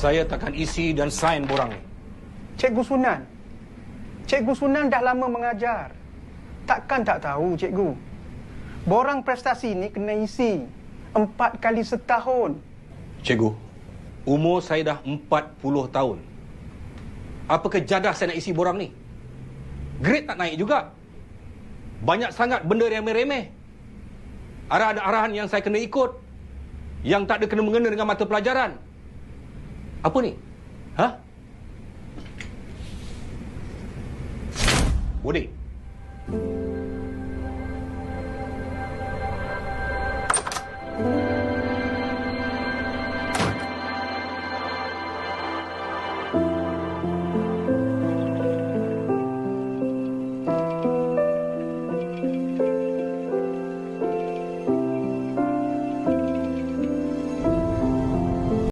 Saya takkan isi dan sign borang ni. Cikgu Sunan. Cikgu Sunan dah lama mengajar. Takkan tak tahu, cikgu. Borang prestasi ni kena isi. Empat kali setahun. Cikgu, umur saya dah 40 tahun. Apa kejadah saya nak isi borang ni? Grade tak naik juga. Banyak sangat benda remeh-remeh. Ada ada arahan yang saya kena ikut. Yang tak ada kena mengena dengan mata pelajaran. Apa ni? Ha? Bodek.